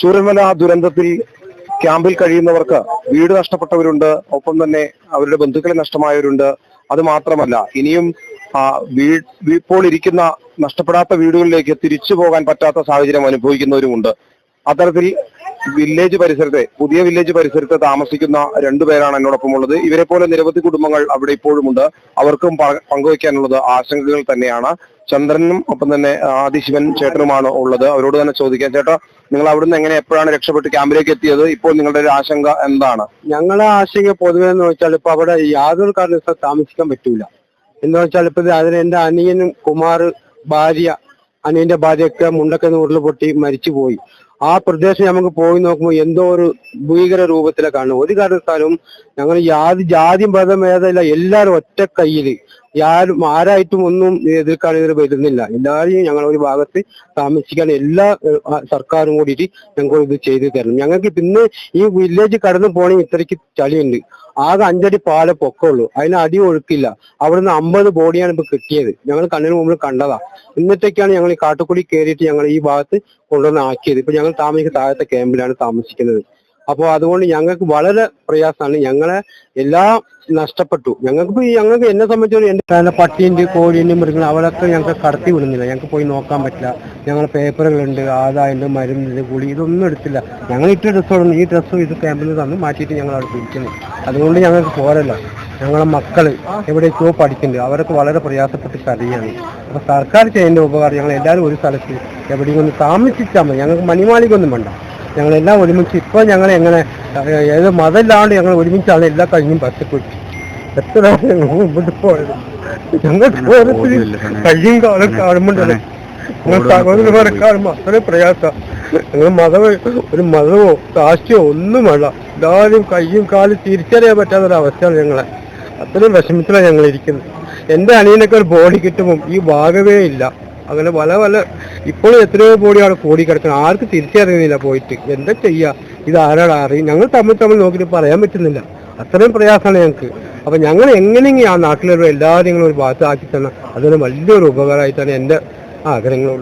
ചൂരൽമല ദുരന്തത്തിൽ ക്യാമ്പിൽ കഴിയുന്നവർക്ക് വീട് നഷ്ടപ്പെട്ടവരുണ്ട് ഒപ്പം തന്നെ അവരുടെ ബന്ധുക്കളെ നഷ്ടമായവരുണ്ട്. അത് മാത്രമല്ല ഇനിയും ഇപ്പോൾ ഇരിക്കുന്ന നഷ്ടപ്പെടാത്ത വീടുകളിലേക്ക് തിരിച്ചു പോകാൻ പറ്റാത്ത സാഹചര്യം അനുഭവിക്കുന്നവരുമുണ്ട്. അത്തരത്തിൽ വില്ലേജ് പരിസരത്തെ പുതിയ വില്ലേജ് പരിസരത്ത് താമസിക്കുന്ന രണ്ടുപേരാണ് എന്നോടൊപ്പം ഉള്ളത് ഇവരെ പോലെ നിരവധി കുടുംബങ്ങൾ അവിടെ ഇപ്പോഴുമുണ്ട്. അവർക്കും പങ്കുവയ്ക്കാനുള്ളത് ആശങ്കകൾ തന്നെയാണ്. ചന്ദ്രനും ഒപ്പം തന്നെ ആദിശിവൻ ചേട്ടനുമാണ് ഉള്ളത്. അവരോട് തന്നെ ചോദിക്കാം. ചേട്ടാ നിങ്ങൾ അവിടുന്ന് എങ്ങനെ എപ്പോഴാണ് രക്ഷപ്പെട്ട് ക്യാമ്പിലേക്ക് എത്തിയത്? ഇപ്പോൾ നിങ്ങളുടെ ഒരു ആശങ്ക എന്താണ്? ഞങ്ങളെ ആശങ്ക പൊതുവെ എന്ന് വെച്ചാൽ ഇപ്പൊ അവിടെ യാതൊരു കാരണവശാൽ താമസിക്കാൻ പറ്റൂല. എന്ന് വെച്ചാൽ ഇപ്പൊ അതിന് എന്റെ അനിയനും കുമാർ ഭാര്യ അനിയന്റെ ഭാര്യയൊക്കെ മുണ്ടൊക്കെ നൂറിൽ പൊട്ടി മരിച്ചു പോയി. ആ പ്രദേശം നമുക്ക് പോയി നോക്കുമ്പോൾ എന്തോ ഒരു ഭീകര രൂപത്തിലെ കാണും ഒരു കാരണത്താലും ഞങ്ങൾ ജാതി ജാതി മതം ഭേദമില്ല എല്ലാവരും ഒറ്റ കയ്യിൽ ആരും ആരായിട്ടും ഒന്നും എതിർക്കാൻ ഇതിൽ വരുന്നില്ല. എല്ലാവരെയും ഞങ്ങൾ ഒരു ഭാഗത്ത് താമസിക്കാൻ എല്ലാ സർക്കാരും കൂടിയിട്ട് ഞങ്ങൾ ഇത് ചെയ്തു തരണം. ഞങ്ങൾക്ക് പിന്നെ ഈ വില്ലേജ് കടന്നു പോകണമെങ്കിൽ ഇത്രയ്ക്ക് ചളിയുണ്ട്. ആകെ അഞ്ചടി പാല പൊക്കമുള്ളൂ. അതിന് അടി ഒഴുക്കില്ല. അവിടുന്ന് അമ്പത് ബോഡിയാണ് ഇപ്പൊ കിട്ടിയത്. ഞങ്ങൾ കണ്ണിന് മുമ്പിൽ കണ്ടതാ. ഇന്നത്തേക്കാണ് ഞങ്ങൾ ഈ കാട്ടുകുടി കയറിയിട്ട് ഞങ്ങൾ ഈ ഭാഗത്ത് കൊണ്ടുവന്ന് ആക്കിയത്. ഇപ്പൊ ഞങ്ങൾ താമസിക്കുന്ന താഴത്തെ ക്യാമ്പിലാണ് താമസിക്കുന്നത്. അപ്പോൾ അതുകൊണ്ട് ഞങ്ങൾക്ക് വളരെ പ്രയാസമാണ്. ഞങ്ങളെ എല്ലാം നഷ്ടപ്പെട്ടു. ഞങ്ങൾക്ക് ഞങ്ങൾക്ക് എന്നെ സംബന്ധിച്ചോളം എന്റെ പട്ടീന്റെ കോഴീന്റെ മൃഗങ്ങൾ അവരൊക്കെ ഞങ്ങൾക്ക് കടത്തി വിടുന്നില്ല. ഞങ്ങൾക്ക് പോയി നോക്കാൻ പറ്റില്ല. ഞങ്ങൾ പേപ്പറുകളുണ്ട് ആദായുണ്ട് മരുന്നുണ്ട് ഗുളി ഇതൊന്നും എടുത്തില്ല. ഞങ്ങൾ ഇട്ട ഡ്രസ്സോടുന്നു ഈ ഡ്രസ്സും ഇത് ക്യാമ്പിൽ തന്ന് മാറ്റിയിട്ട് ഞങ്ങൾ അവിടെ പിടിക്കുന്നു അതുകൊണ്ട് ഞങ്ങൾക്ക് പോരല്ല. ഞങ്ങളെ മക്കൾ എവിടേക്കോ പഠിക്കുന്നുണ്ട്. അവരൊക്കെ വളരെ പ്രയാസപ്പെട്ട് കരയാണ്. അപ്പോൾ സർക്കാർ ചെയ്യേണ്ട ഉപകാരം ഞങ്ങൾ എല്ലാവരും ഒരു സ്ഥലത്ത് എവിടെയും ഒന്ന് താമസിച്ചാൽ മതി. ഞങ്ങൾക്ക് മണിമാളികൊന്നും വേണ്ട. ഞങ്ങളെല്ലാം ഒരുമിച്ച് ഇപ്പൊ ഞങ്ങൾ എങ്ങനെ ഏത് മതമില്ലാണ്ട് ഞങ്ങൾ ഒരുമിച്ചാണ് എല്ലാ കഴിഞ്ഞും ബസ്സിൽപ്പെട്ട് എത്ര മുമ്പോട്ട് പോയത്? ഞങ്ങൾക്ക് ഓരോരുത്തരും കയ്യും കാലം കാണുമ്പോണ്ടല്ലേ ഞങ്ങൾ സഹോദരന്മാരെ കാണുമ്പോൾ അത്രയും പ്രയാസം. ഞങ്ങൾ മതം ഒരു മതമോ കാശിയോ ഒന്നും വേണ്ട. എല്ലാവരും കയ്യും കാലും തിരിച്ചറിയാൻ പറ്റാത്തൊരവസ്ഥയാണ് ഞങ്ങളെ. അത്രയും വിഷമത്തിലാണ് ഞങ്ങൾ ഇരിക്കുന്നത് എന്റെ അനിയനൊക്കെ ഒരു ബോഡി കിട്ടുമ്പോൾ ഈ ഭാഗമേ ഇല്ല. അങ്ങനെ പല പല ഇപ്പോഴും എത്രയോ ബോഡിയാണ് കൂടി കിടക്കുന്നത് ആർക്ക് തിരിച്ചറിയുന്നില്ല പോയിട്ട്. എന്താ ചെയ്യുക ഇത് ആരാണ് അറിയും ഞങ്ങൾ തമ്മിൽ തമ്മിൽ നോക്കിയിട്ട് പറയാൻ പറ്റുന്നില്ല. അത്രയും പ്രയാസമാണ് ഞങ്ങൾക്ക്. അപ്പൊ ഞങ്ങൾ എങ്ങനെയെങ്കിലും ആ നാട്ടിലുള്ള എല്ലാവരും ഒരു ഭാഗത്ത് ആക്കി തന്നാൽ അതൊരു വലിയൊരു ഉപകാരമായിട്ടാണ് എന്റെ ആഗ്രഹങ്ങളുള്ളത്